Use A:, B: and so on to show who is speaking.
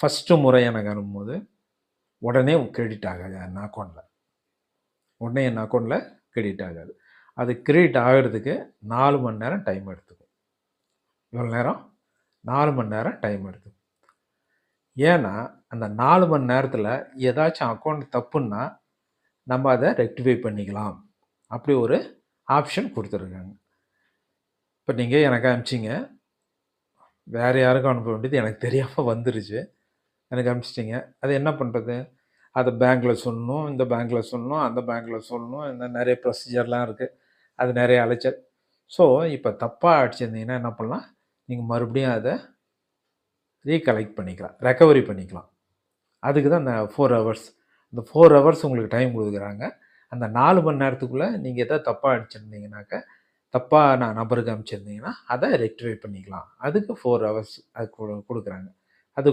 A: First முறை எனக்கு அனுப்பும்போது உடனே கிரெடிட் ஆகாது என் அக்கௌண்ட்டில் உடனே என் அக்கௌண்ட்டில் கிரெடிட் ஆகாது. அது கிரெடிட் ஆகிறதுக்கு நாலு மணி நேரம் டைம் எடுத்துக்கும். இவ்வளோ நேரம்? நாலு மணி நேரம் டைம் எடுத்துக்கும். ஏன்னா அந்த நாலு மணி நேரத்தில் ஏதாச்சும் அக்கௌண்ட் தப்புன்னா நம்ம அதை ரெக்டிஃபை பண்ணிக்கலாம். அப்படி ஒரு ஆப்ஷன் கொடுத்துருக்காங்க. இப்போ நீங்கள் எனக்கு அனுப்பிச்சிங்க. வேறு யாருக்கும் அனுப்ப வேண்டியது எனக்கு தெரியாமல் வந்துருச்சு. எனக்கு அனுப்பிச்சிட்டிங்க. அது என்ன பண்ணுறது அதை பேங்க்கில் சொல்லணும் இந்த பேங்க்கில் சொல்லணும் அந்த பேங்க்கில் சொல்லணும் இந்த நிறைய ப்ரொசீஜர்லாம் இருக்குது அது நிறைய அலைச்சல். ஸோ இப்போ தப்பாக அடிச்சிருந்தீங்கன்னா என்ன பண்ணலாம்? நீங்கள் மறுபடியும் அதை ரீகலெக்ட் பண்ணிக்கலாம். ரெக்கவரி பண்ணிக்கலாம். அதுக்கு தான் அந்த ஃபோர் ஹவர்ஸ் இந்த ஃபோர் ஹவர்ஸ் உங்களுக்கு டைம் கொடுக்குறாங்க. அந்த நாலு மணி நேரத்துக்குள்ளே நீங்கள் எதாவது தப்பாக அடிச்சிருந்தீங்கனாக்க தப்பாக நான் நபருக்கு அனுப்பிச்சிருந்தீங்கன்னா அதை ரெக்டிஃபை பண்ணிக்கலாம். அதுக்கு ஃபோர் ஹவர்ஸ் அது கொடு- கொடுக்குறாங்க.